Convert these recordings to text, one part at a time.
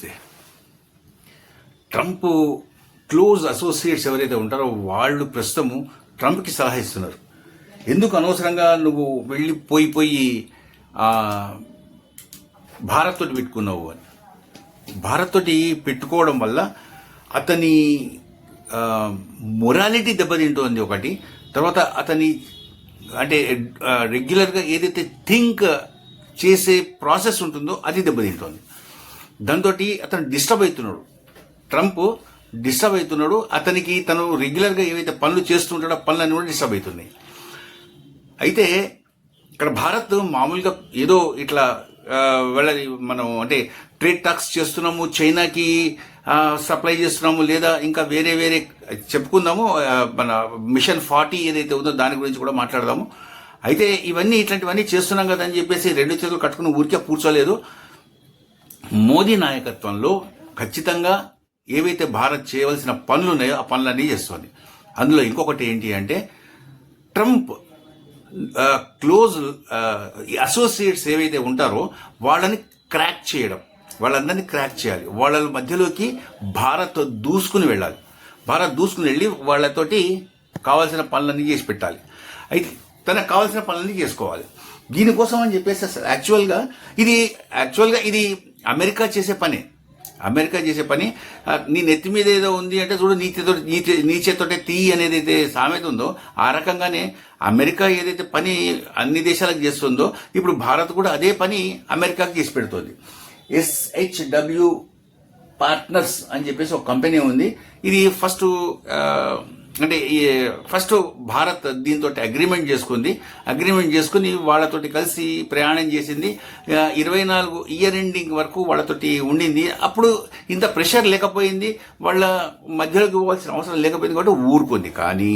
పరిశీలిస్తే Trump close associates ఎవరైతే ఉంటారో వాళ్ళు ప్రస్తుతము ట్రంప్కి సలహా ఇస్తున్నారు. ఎందుకు అనవసరంగా నువ్వు వెళ్ళి పోయి పోయి భారత్ తోటి పెట్టుకున్నావు అని. భారత్ తోటి పెట్టుకోవడం వల్ల అతని మొరాలిటీ దెబ్బతింటుంది ఒకటి. తర్వాత అతని అంటే రెగ్యులర్గా ఏదైతే థింక్ చేసే ప్రాసెస్ ఉంటుందో అది దెబ్బతింటోంది. దాంతో అతను డిస్టర్బ్ అవుతున్నాడు. ట్రంప్ డిస్టర్బ్ అవుతున్నాడు. అతనికి తను రెగ్యులర్గా ఏవైతే పనులు చేస్తుంటాడో పనులన్నీ కూడా డిస్టర్బ్ అవుతున్నాయి. అయితే ఇక్కడ భారత్ మామూలుగా ఏదో ఇట్లా వెళ్ళాలి మనం అంటే ట్రేడ్ టాక్స్ చేస్తున్నాము చైనాకి సప్లై చేస్తున్నాము లేదా ఇంకా వేరే వేరే చెప్పుకుందాము మన మిషన్ ఫార్టీ ఏదైతే ఉందో దాని గురించి కూడా మాట్లాడదాము. అయితే ఇవన్నీ ఇట్లాంటివన్నీ చేస్తున్నాం కదా అని చెప్పేసి రెండు చేతులు కట్టుకుని ఊరికే కూర్చోలేదు. మోదీ నాయకత్వంలో ఖచ్చితంగా ఏవైతే భారత్ చేయవలసిన పనులు ఉన్నాయో ఆ పనులన్నీ చేస్తుంది. అందులో ఇంకొకటి ఏంటి అంటే ట్రంప్ క్లోజ్ అసోసియేట్స్ ఏవైతే ఉంటారో వాళ్ళని క్రాక్ చేయడం వాళ్ళందరినీ క్రాక్ చేయాలి. వాళ్ళ మధ్యలోకి భారత్ దూసుకుని వెళ్ళాలి. భారత్ దూసుకుని వెళ్ళి వాళ్ళతోటి కావాల్సిన పనులన్నీ చేసి పెట్టాలి. అయితే తనకు కావాల్సిన పనులన్నీ చేసుకోవాలి. దీనికోసం అని చెప్పేసి యాక్చువల్గా ఇది యాక్చువల్గా ఇది అమెరికా చేసే పనే. అమెరికా చేసే పని. నీ నెత్తి మీద ఏదో ఉంది అంటే చూడు నీ చేతో నీ తీ అనేది అయితే సామెత ఉందో ఆ రకంగానే అమెరికా ఏదైతే పని అన్ని దేశాలకు చేస్తుందో ఇప్పుడు భారత్ కూడా అదే పని అమెరికాకి చేసి పెడుతుంది. ఎస్హెచ్డబ్ల్యూ పార్ట్నర్స్ అని చెప్పేసి ఒక కంపెనీ ఉంది. ఇది ఫస్ట్ అంటే ఈ ఫస్ట్ భారత్ దీంతో అగ్రిమెంట్ చేసుకుంది. అగ్రిమెంట్ చేసుకుని వాళ్ళతోటి కలిసి ప్రయాణం చేసింది. ఇరవై నాలుగు ఇయర్ ఎండింగ్ వరకు వాళ్ళతోటి ఉండింది. అప్పుడు ఇంత ప్రెషర్ లేకపోయింది. వాళ్ళ మధ్యలోకి పోవాల్సిన అవసరం లేకపోయింది కాబట్టి ఊరుకుంది. కానీ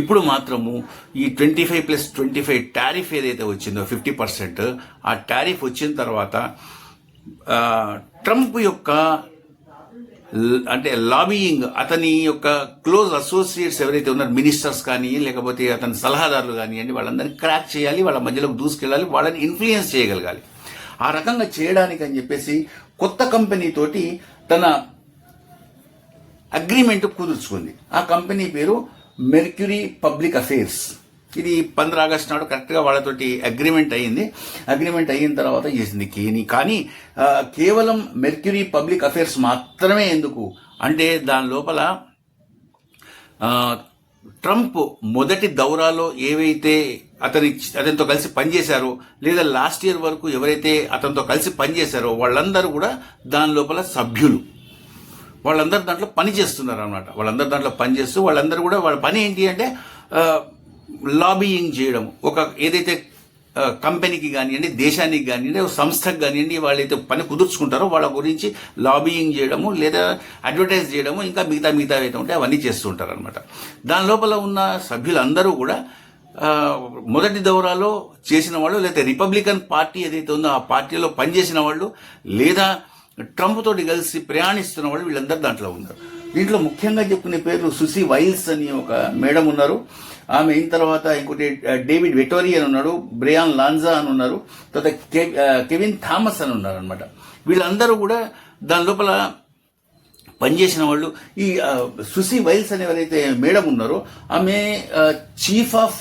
ఇప్పుడు మాత్రము ఈ twenty five plus twenty five tariff ఏదైతే వచ్చిందో ఫిఫ్టీ పర్సెంట్ ఆ టారిఫ్ వచ్చిన తర్వాత ట్రంప్ యొక్క అంటే లాబీయింగ్ అతని యొక్క క్లోజ్ అసోసియేట్స్ ఎవరైతే ఉన్నారు మినిస్టర్స్ కానీ లేకపోతే అతని సలహాదారులు కానివ్వండి వాళ్ళందరినీ క్రాక్ చేయాలి వాళ్ళ మధ్యలోకి దూసుకెళ్ళాలి వాళ్ళని ఇన్ఫ్లుయెన్స్ చేయగలగాలి. ఆ రకంగా చేయడానికి అని చెప్పేసి కొత్త కంపెనీ తోటి తన అగ్రిమెంట్ కుదుర్చుకుంది. ఆ కంపెనీ పేరు మెర్క్యూరీ పబ్లిక్ అఫేర్స్. ఇది పంద్ర ఆగస్టు నాడు కరెక్ట్గా వాళ్ళతోటి అగ్రిమెంట్ అయ్యింది. అగ్రిమెంట్ అయిన తర్వాత చేసింది కేని కానీ కేవలం మెర్క్యూరీ పబ్లిక్ అఫేర్స్ మాత్రమే ఎందుకు? అంటే దాని లోపల ట్రంప్ మొదటి దౌరాలో ఏవైతే అతని అతనితో కలిసి పనిచేశారో లేదా లాస్ట్ ఇయర్ వరకు ఎవరైతే అతనితో కలిసి పనిచేశారో వాళ్ళందరూ కూడా దాని లోపల సభ్యులు. వాళ్ళందరూ దాంట్లో పని చేస్తున్నారు అనమాట వాళ్ళందరూ దాంట్లో పనిచేస్తూ వాళ్ళందరూ కూడా వాళ్ళ పని ఏంటి అంటే లాబీయింగ్ చేయడం ఒక ఏదైతే కంపెనీకి కానివ్వండి దేశానికి కానివ్వండి ఒక సంస్థకు కానివ్వండి వాళ్ళైతే పని కుదుర్చుకుంటారో వాళ్ళ గురించి లాబీయింగ్ చేయడము లేదా అడ్వర్టైజ్ చేయడము ఇంకా మిగతా మిగతా అయితే ఉంటే అవన్నీ చేస్తుంటారు అనమాట దాని లోపల ఉన్న సభ్యులందరూ కూడా మొదటి దౌరాలో చేసిన వాళ్ళు లేదా రిపబ్లికన్ పార్టీ ఏదైతే ఉందో ఆ పార్టీలో పనిచేసిన వాళ్ళు లేదా ట్రంప్ తోటి కలిసి ప్రయాణిస్తున్న వాళ్ళు వీళ్ళందరూ దాంట్లో ఉన్నారు. దీంట్లో ముఖ్యంగా చెప్పుకునే పేరు సుసి వైల్స్ అని ఒక మేడం ఉన్నారు. ఆమె అయిన తర్వాత ఇంకోటి డేవిడ్ వెటోరీ అని ఉన్నాడు బ్రియాన్ లాన్జా అని ఉన్నారు తర్వాత కెవిన్ థామస్ అని ఉన్నారు అనమాట వీళ్ళందరూ కూడా దాని లోపల పనిచేసిన వాళ్ళు. ఈ సుసి వైల్స్ అని ఎవరైతే మేడం ఉన్నారో ఆమె చీఫ్ ఆఫ్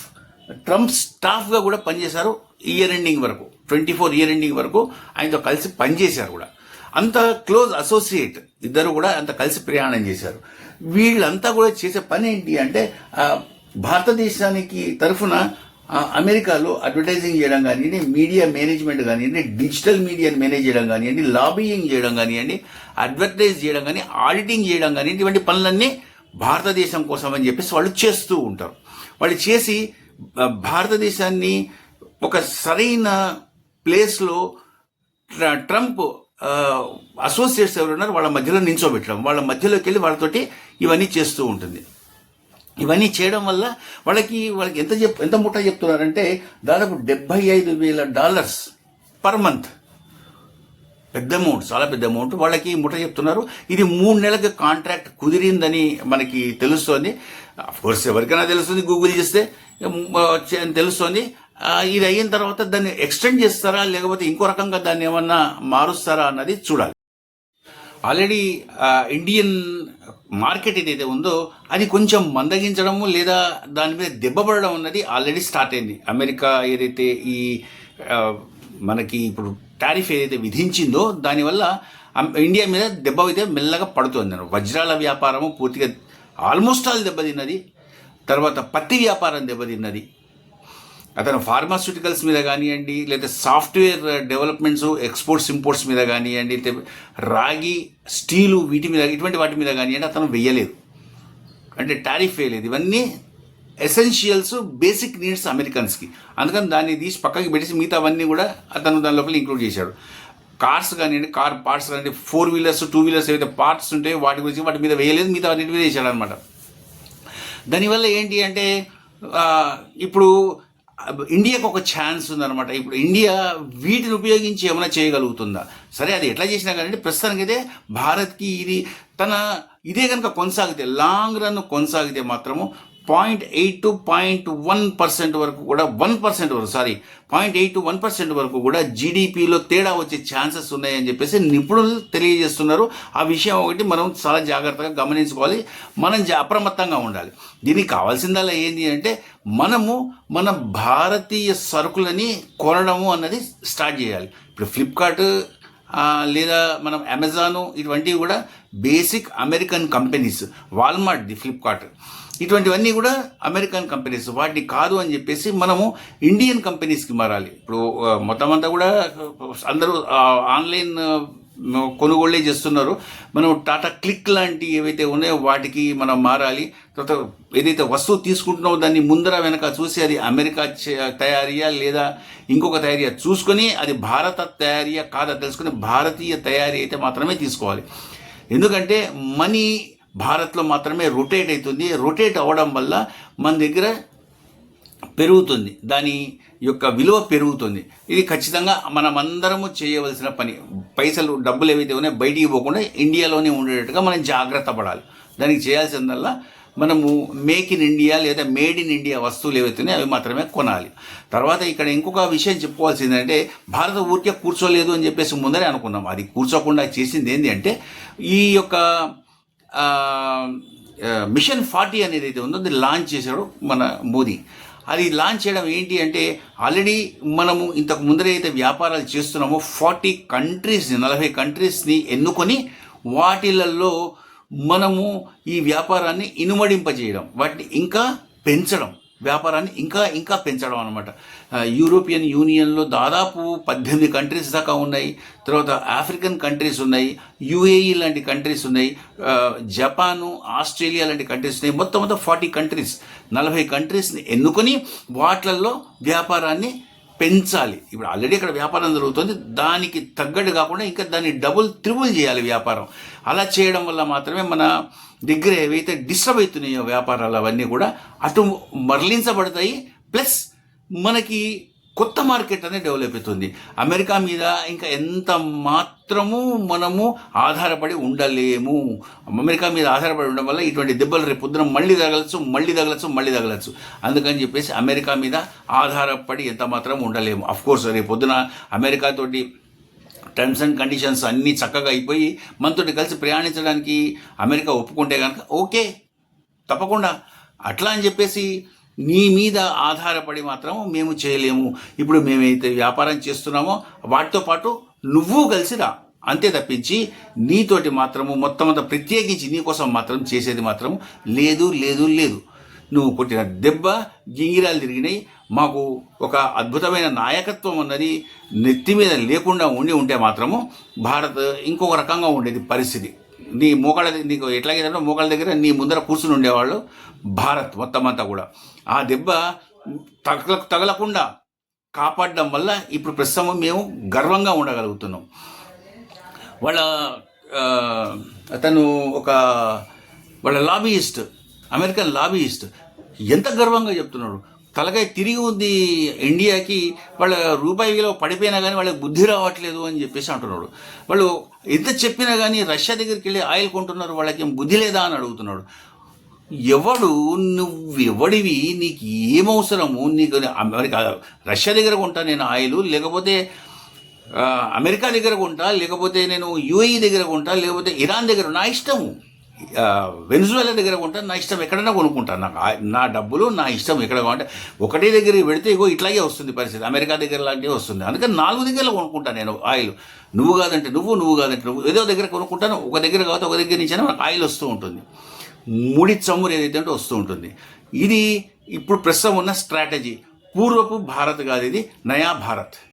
ట్రంప్ స్టాఫ్గా కూడా పనిచేశారు ఇయర్ ఎండింగ్ వరకు ట్వంటీ ఫోర్ ఇయర్ ఎండింగ్ వరకు. ఆయనతో కలిసి పనిచేశారు కూడా. అంత క్లోజ్ అసోసియేట్ ఇద్దరు కూడా అంత కలిసి ప్రయాణం చేశారు. వీళ్ళంతా కూడా చేసే పని ఏంటి అంటే భారతదేశానికి తరఫున అమెరికాలో అడ్వర్టైజింగ్ చేయడం కానివ్వండి మీడియా మేనేజ్మెంట్ కానివ్వండి డిజిటల్ మీడియాని మేనేజ్ చేయడం కానివ్వండి లాబియింగ్ చేయడం కానివ్వండి అడ్వర్టైజ్ చేయడం కానీ ఆడిటింగ్ చేయడం కానివ్వండి ఇటువంటి పనులన్నీ భారతదేశం కోసం అని చెప్పేసి వాళ్ళు చేస్తూ ఉంటారు. వాళ్ళు చేసి భారతదేశాన్ని ఒక సరైన ప్లేస్లో ట్ర- ట్రంప్ అసోసియేట్స్ ఎవరు వాళ్ళ మధ్యలో నించోబెట్టడం వాళ్ళ మధ్యలోకి వెళ్ళి వాళ్ళతోటి ఇవన్నీ చేస్తూ ఉంటుంది. ఇవన్నీ చేయడం వల్ల వాళ్ళకి వాళ్ళకి ఎంత చెప్ ఎంత ముఠా చెప్తున్నారంటే దాదాపు డెబ్బై ఐదు వేల డాలర్స్ పర్ మంత్. పెద్ద అమౌంట్ చాలా పెద్ద అమౌంట్. వాళ్ళకి ముఠ చెప్తున్నారు. ఇది మూడు నెలలకు కాంట్రాక్ట్ కుదిరిందని మనకి తెలుస్తోంది. అఫ్ కోర్స్ ఎవరికైనా తెలుస్తుంది గూగుల్ చేస్తే తెలుస్తోంది. ఇది అయిన తర్వాత దాన్ని ఎక్స్టెండ్ చేస్తారా? లేకపోతే ఇంకో రకంగా దాన్ని ఏమన్నా మారుస్తారా అన్నది చూడాలి. ఆల్రెడీ ఇండియన్ మార్కెట్ ఏదైతే ఉందో అది కొంచెం మందగించడము లేదా దాని మీద దెబ్బపడడం అన్నది ఆల్రెడీ స్టార్ట్ అయింది. అమెరికా ఏదైతే ఈ మనకి ఇప్పుడు టారిఫ్ ఏదైతే విధించిందో దానివల్ల ఇండియా మీద దెబ్బ అయితే మెల్లగా పడుతుంది వజ్రాల వ్యాపారము పూర్తిగా ఆల్మోస్ట్ ఆల్ దెబ్బతిన్నది. తర్వాత పత్తి వ్యాపారం దెబ్బతిన్నది. అతను ఫార్మాస్యూటికల్స్ మీద కానివ్వండి లేదా సాఫ్ట్వేర్ డెవలప్మెంట్స్ ఎక్స్పోర్ట్స్ ఇంపోర్ట్స్ మీద కానివ్వండి రాగి స్టీలు వీటి మీద ఇటువంటి వాటి మీద కానివ్వండి అతను వెయ్యలేదు. అంటే టారిఫ్ వేయలేదు. ఇవన్నీ ఎసెన్షియల్స్ బేసిక్ నీడ్స్ అమెరికన్స్కి. అందుకని దాన్ని తీసి పక్కకి పెట్టేసి మిగతా అవన్నీ కూడా అతను దాని లోపల ఇంక్లూడ్ చేశాడు. కార్స్ కానివ్వండి కార్ పార్ట్స్ కానివ్వండి ఫోర్ వీలర్స్ టూ వీలర్స్ ఏవైతే పార్ట్స్ ఉంటాయో వాటి గురించి వాటి మీద వేయలేదు మిగతా వాటి మీద వేసాడు అనమాట దానివల్ల ఏంటి అంటే ఇప్పుడు ఇండియాకు ఒక ఛాన్స్ ఉందన్నమాట. ఇప్పుడు ఇండియా వీటిని ఉపయోగించి ఏమైనా చేయగలుగుతుందా? సరే అది ఎట్లా చేసినా కానీ ప్రస్తుతానికైతే భారత్కి ఇది తన ఇదే కనుక కొనసాగితే లాంగ్ రన్ కొనసాగితే మాత్రము point eight to point one percent వరకు కూడా వన్ పర్సెంట్ వరకు sorry point eight to one percent వరకు కూడా జీడిపిలో తేడా వచ్చే ఛాన్సెస్ ఉన్నాయని చెప్పేసి నిపుణులు తెలియజేస్తున్నారు. ఆ విషయం ఒకటి మనం చాలా జాగ్రత్తగా గమనించుకోవాలి. మనం అప్రమత్తంగా ఉండాలి. దీనికి కావాల్సిందల్లా ఏంటి అంటే మనము మన భారతీయ సరుకులని కొనడము అన్నది స్టార్ట్ చేయాలి. ఇప్పుడు ఫ్లిప్కార్ట్ లేదా మనం అమెజాను ఇటువంటివి కూడా basic American companies Walmart the Flipkart. ఇటువంటివన్నీ కూడా అమెరికన్ కంపెనీస్. వాటిని కాదు అని చెప్పేసి మనము ఇండియన్ కంపెనీస్కి మారాలి. ఇప్పుడు మొత్తం అంతా కూడా అందరూ ఆన్లైన్ కొనుగోళ్ళే చేస్తున్నారు. మనం టాటా క్లిక్ లాంటి ఏవైతే ఉన్నాయో వాటికి మనం మారాలి. తర్వాత ఏదైతే వస్తువు తీసుకుంటున్నామో దాన్ని ముందర వెనక చూసి అది అమెరికా చే- తయారీయా లేదా ఇంకొక తయారీయా చూసుకొని అది భారత తయారీయా కాదా తెలుసుకొని భారతీయ తయారీ అయితే మాత్రమే తీసుకోవాలి. ఎందుకంటే మనీ భారత్లో మాత్రమే రొటేట్ అవుతుంది. రొటేట్ అవ్వడం వల్ల మన దగ్గర పెరుగుతుంది. దాని యొక్క విలువ పెరుగుతుంది. ఇది ఖచ్చితంగా మనమందరము చేయవలసిన పని. పైసలు డబ్బులు ఏవైతే ఉన్నాయో బయటికి పోకుండా ఇండియాలోనే ఉండేటట్టుగా మనం జాగ్రత్త పడాలి. దానికి చేయాల్సిందల్లా మనము మేక్ ఇన్ ఇండియా లేదా మేడ్ ఇన్ ఇండియా వస్తువులు ఏవైతే అవి మాత్రమే కొనాలి. తర్వాత ఇక్కడ ఇంకొక విషయం చెప్పుకోవాల్సింది అంటే భారత ఊరికే కూర్చోలేదు అని చెప్పేసి ముందరే అనుకున్నాం. అది కూర్చోకుండా చేసింది ఏంటి అంటే ఈ యొక్క మిషన్ ఫార్టీ అనేది అయితే ఉందో అది లాంచ్ చేశాడు మన మోదీ. అది లాంచ్ చేయడం ఏంటి అంటే ఆల్రెడీ మనము ఇంతకు ముందరే అయితే వ్యాపారాలు చేస్తున్నామో ఫార్టీ కంట్రీస్ని నలభై కంట్రీస్ని ఎన్నుకొని వాటిలలో మనము ఈ వ్యాపారాన్ని ఇనుమడింపజేయడం వాటిని ఇంకా పెంచడం. వ్యాపారాన్ని ఇంకా ఇంకా పెంచడం అనమాట యూరోపియన్ యూనియన్లో దాదాపు పద్దెనిమిది కంట్రీస్ దాకా ఉన్నాయి. తర్వాత ఆఫ్రికన్ కంట్రీస్ ఉన్నాయి. యుఏఈ లాంటి కంట్రీస్ ఉన్నాయి. జపాను ఆస్ట్రేలియా లాంటి కంట్రీస్ ఉన్నాయి. మొత్తం మొత్తం ఫార్టీ కంట్రీస్. నలభై కంట్రీస్ని ఎన్నుకొని వాటిల్లో వ్యాపారాన్ని పెంచాలి. ఇప్పుడు ఆల్రెడీ అక్కడ వ్యాపారం జరుగుతుంది. దానికి తగ్గట్టు కాకుండా ఇంకా దాన్ని డబుల్ త్రిబుల్ చేయాలి వ్యాపారం. అలా చేయడం వల్ల మాత్రమే మన దగ్గర ఏవైతే డిస్టర్బ్ అవుతున్నాయో వ్యాపారాలు అవన్నీ కూడా అటు మరలించబడతాయి ప్లస్ మనకి కొత్త మార్కెట్ అనేది డెవలప్ అవుతుంది. అమెరికా మీద ఇంకా ఎంత మాత్రము మనము ఆధారపడి ఉండలేము. అమెరికా మీద ఆధారపడి ఉండడం వల్ల ఇటువంటి దెబ్బలు రేపు పొద్దున మళ్ళీ తగలచ్చు మళ్ళీ తగలచ్చు మళ్ళీ తగలచ్చు. అందుకని చెప్పేసి అమెరికా మీద ఆధారపడి ఎంత మాత్రం ఉండలేము. అఫ్కోర్స్ రేపు పొద్దున అమెరికాతోటి టర్మ్స్ అండ్ కండిషన్స్ అన్నీ చక్కగా అయిపోయి మనతోటి కలిసి ప్రయాణించడానికి అమెరికా ఒప్పుకుంటే కనుక ఓకే తప్పకుండా. అట్లా అని చెప్పేసి నీ మీద ఆధారపడి మాత్రం మేము చేయలేము. ఇప్పుడు మేమైతే వ్యాపారం చేస్తున్నామో వాటితో పాటు నువ్వు కలిసి రా. అంతే తప్పించి నీతోటి మాత్రము మొత్తం అంతా ప్రత్యేకించి నీ కోసం మాత్రం చేసేది మాత్రం లేదు లేదు లేదు. నువ్వు కొట్టిన దెబ్బ గింగిరాలు తిరిగినాయి. మాకు ఒక అద్భుతమైన నాయకత్వం అన్నది నెత్తి మీద లేకుండా ఉండి ఉంటే మాత్రము భారత్ ఇంకొక రకంగా ఉండేది పరిస్థితి. నీ మోకాళ్ళ దగ్గర- నీకు ఎట్లాగైతే మోకాళ్ళ దగ్గర నీ ముందర కూర్చుని ఉండేవాళ్ళు భారత్ మొత్తం అంతా కూడా. ఆ దెబ్బ తగల తగలకుండా కాపాడడం వల్ల ఇప్పుడు ప్రస్తుతం మేము గర్వంగా ఉండగలుగుతున్నాం. వాళ్ళ అతను ఒక వాళ్ళ లాబీయిస్ట్ అమెరికన్ లాబీయిస్ట్ ఎంత గర్వంగా చెప్తున్నాడు. తలకాయ తిరిగి ఉంది ఇండియాకి వాళ్ళ రూపాయి విలువ పడిపోయినా కానీ వాళ్ళకి బుద్ధి రావట్లేదు అని చెప్పేసి అంటున్నాడు. వాళ్ళు ఎంత చెప్పినా కానీ రష్యా దగ్గరికి వెళ్ళి ఆయిల్ కొంటున్నారు వాళ్ళకి ఏం బుద్ధి లేదా అని అడుగుతున్నాడు. ఎవడు నువ్వెవడివి నీకు ఏమవసరము నీకు అమెరికా రష్యా దగ్గర కొంటా నేను ఆయిల్ లేకపోతే అమెరికా దగ్గర కొంటా లేకపోతే నేను యుఏఈ దగ్గర కొంటా లేకపోతే ఇరాన్ దగ్గర నా ఇష్టము. వెనిజువేలా దగ్గర కొంటా నా ఇష్టం ఎక్కడైనా కొనుక్కుంటాను నాకు ఆ- నా డబ్బులు నా ఇష్టం ఎక్కడ కొంటే ఒకటే దగ్గర పెడితే ఇగో ఇట్లాగే వస్తుంది పరిస్థితి. అమెరికా దగ్గర లాంటివి వస్తుంది. అందుకని నాలుగు దగ్గర కొనుక్కుంటాను నేను ఆయిల్. నువ్వు కాదంటే నువ్వు నువ్వు కాదంటే నువ్వు. ఏదో దగ్గర కొనుక్కుంటాను ఒక దగ్గర కాదు ఒక దగ్గర నుంచి మనకు ఆయిల్ వస్తూ ఉంటుంది. ముడి చమురు ఏదైతే ఉంటే వస్తూ ఉంటుంది. ఇది ఇప్పుడు ప్రస్తుతం ఉన్న స్ట్రాటజీ. పూర్వపు భారత్ కాదు ఇది నయా భారత్.